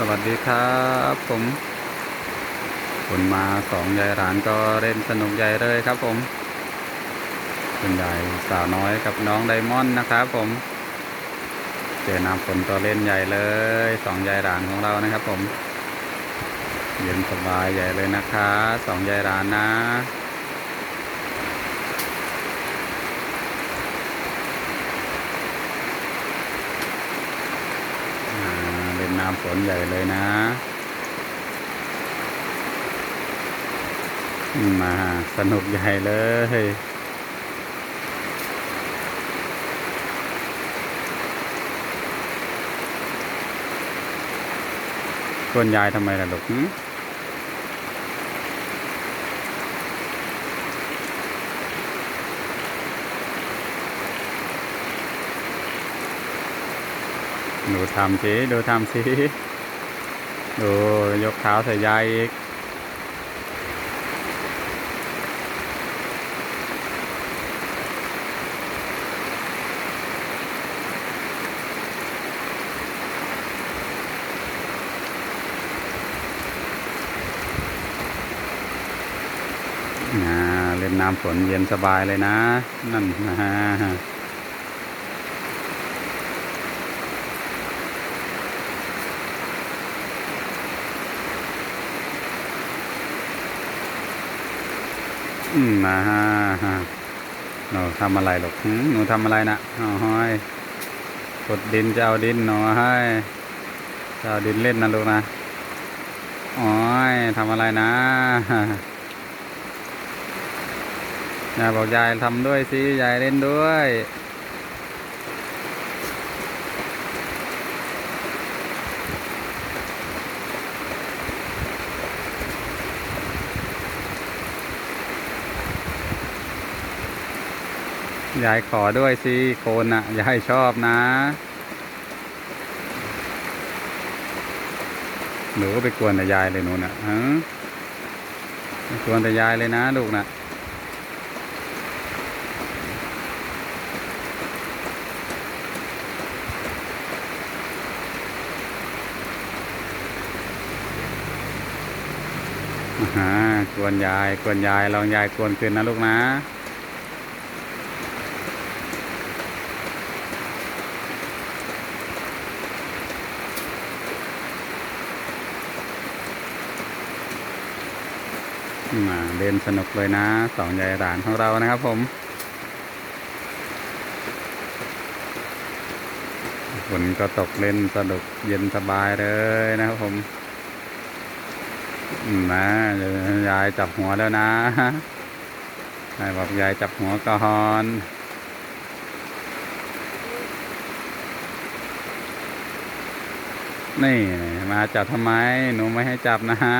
สวัสดีครับผมคนมาสองยายหลานก็เล่นสนุกใหญ่เลยครับผมคุณยายสาวน้อยกับน้องไดมอนด์นะครับผม เจอน้ำฝนก็เล่นใหญ่เลยสองยายหลานของเรานะครับผม เย็นสบายใหญ่เลยนะคะสองยายหลานนะามฝนใหญ่เลยนะ มาสนุกใหญ่เลยกวนยายทำไมล่ะลูก ดูทำสิดูทำสิดูยกเท้าใส่ยายอีกอ่าเล่นน้ำฝนเย็นสบายเลยนะ นั่นนะฮะ มนะฮะหนูทำอะไรหรอกหนูทำอะไรนะอ๋อห้อยกดดินจะเอาดินหนูให้จะเอาดินเล่นนะลูกนะโอ้ยทำอะไรนะยายบอกยายทำด้วยสิยายเล่นด้วย ยายขอด้วยสิโคนอะ ยายชอบนะ หนูก็ไปกวนแต่ยายเลยหนูน่ะฮะไปกวนแต่ยายเลยนะลูกน่ะอ่ากวนยาย กวนยาย ลองยายกวนคืนนะลูกนะ เล่นสนุกเลยนะสองยายหลานของเรานะครับผมฝนก็ตกเล่นสนุกเย็นสบายเลยนะครับผมอืมนะยวยายจับหัวแล้วนะยายบอกยายจับหัวก่อนนี่มาจับทำไมหนูไม่ให้จับนะฮะ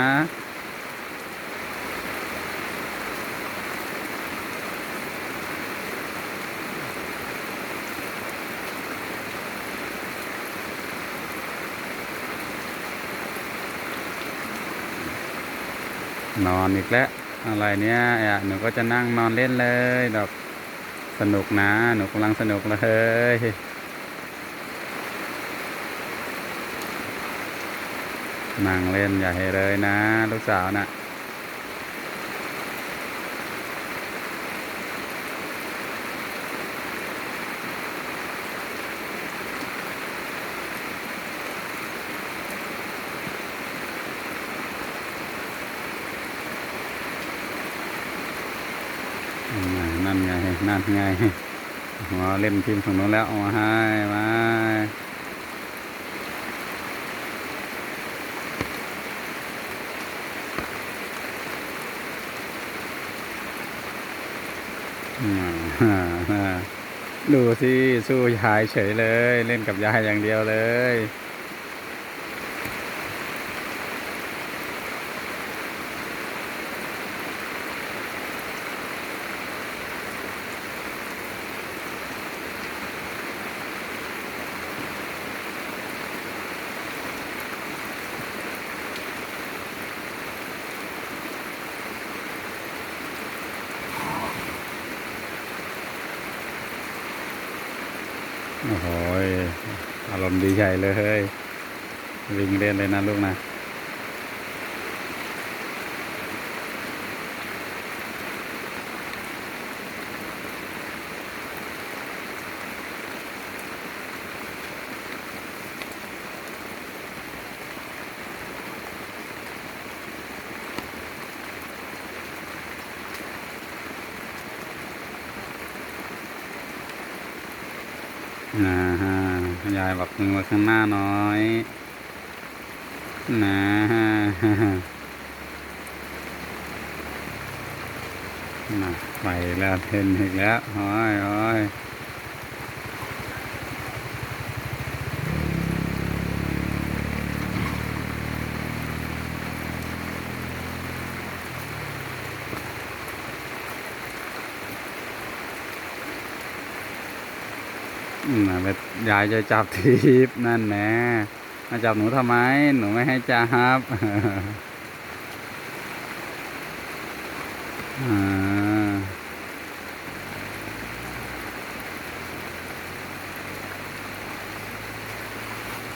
นอนอีกแล้วอะไรเนี้ยอะหนูก็จะนั่งนอนเล่นเลยดอกสนุกนะ หนูกำลังสนุกเลยนั่งเล่นอย่าให้เลยนะ ลูกสาวน่ะา นั่นไงนั่นไงมาเล่นทีมฝั่งนู้นแล้วเอามาให้มาอ่าดูสิสู้ยายเฉยเลย เล่นกับยายอย่างเดียวเลย โอ้โหอารมณ์ดีใหญ่เลยวิ่งเล่นเลยนะลูกนะ นะฮะยายบอกมือมาข้างหน้าน้อยนะฮะไปแล้วเทนอีกแล้วโอ้ยโอ้ย น่ะไปยายจะจับทีบนั่นแน่มาจับหนูทำไม หนูไม่ให้จับอ่า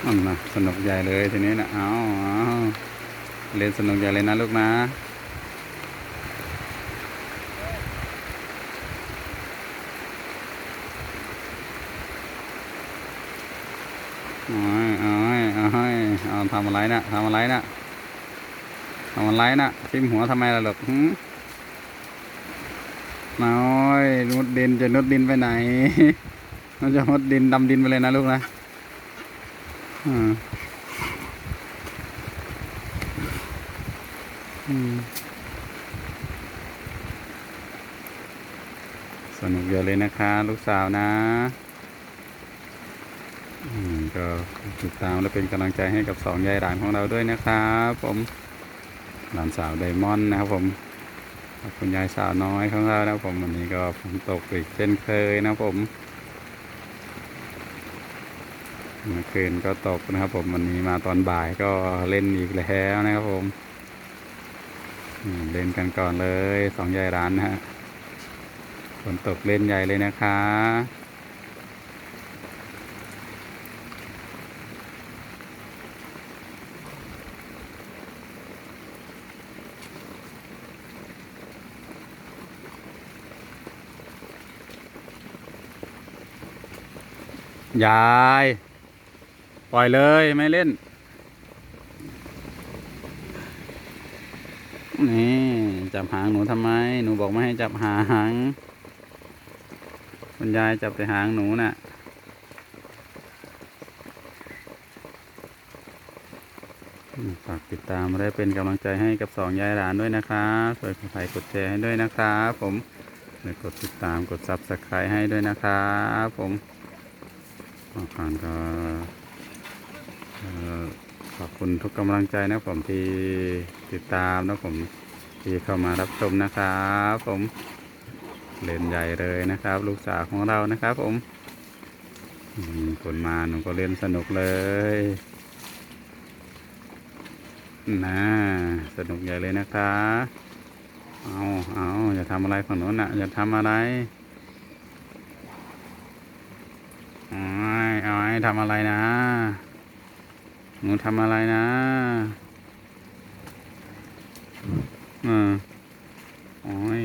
อันนะสนุกใหญ่เลยทีนี้นะเอาเอาเล่นสนุกใหญ่เลยนะลูกนะ โอ้ยโอ้ยโอ้ยเอาทำอะไรนะ่ะทำอะไรนะ่ะทำอะไรนะ่ะทิมหัวทำไมล่ะลูกหืมมาโอ้ยนุดดินจะนุดดินไปไหนมันจะมุดดินดำดินไปเลยนะลูกนะอืมอืมสนุกเยอะเลยนะคะ ลูกสาวนะ ก็ติดตามและเป็นกำลังใจให้กับสองยายหลานของเราด้วยนะครับผมหลานสาวไดมอนด์นะครับผมคุณยายสาวน้อยของเรานะครับผมวันนี้ก็ฝนตกอีกเช่นเคยนะครับผมเมื่อคืนก็ตกนะครับ ผมวันนี้มาตอนบ่ายก็เล่นอีกแล้วนะครับผมเล่นกันก่อนเลยสองยายหลานนะฮะฝนตกเล่นใหญ่เลยนะคะ ยาย ปล่อยเลยไม่เล่น นี่ จับหางหนูทำไม หนูบอกไม่ให้จับหางคุณยายจับแต่หางหนูน่ะฝากติดตามและเป็นกำลังใจให้กับสองยายหลานด้วยนะครับช่วยกดไลค์กดแชร์ให้ด้วยนะครับผมกดติดตามกดซับสไครต์ให้ด้วยนะครับผม ขอผ่านก็ขอบคุณทุกกำลังใจนะผมที่ติดตามนะผมที่เข้ามารับชมนะครับผมเล่นใหญ่เลยนะครับ ลูกสาวของเรานะครับ ผมอืมคนมาหนูก็เล่นสนุกเลยนะสนุกใหญ่เลยนะคะเอาเอาอย่าทำอะไรฝั่งโน้นนะอย่าทำอะไร โอ้ยเอาไอ้ ทำอะไรนะ หนูทำอะไรนะเออโอ้ย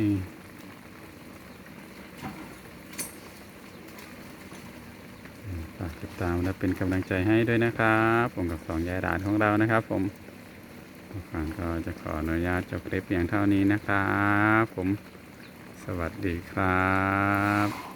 ฝากติดตามและเป็นกำลังใจให้ด้วยนะครับ ผมกับสองยายหลานของเรานะครับ ผมฟังก็จะขออนุญาตจบคลิปเพียงเท่านี้นะครับ ผมสวัสดีครับ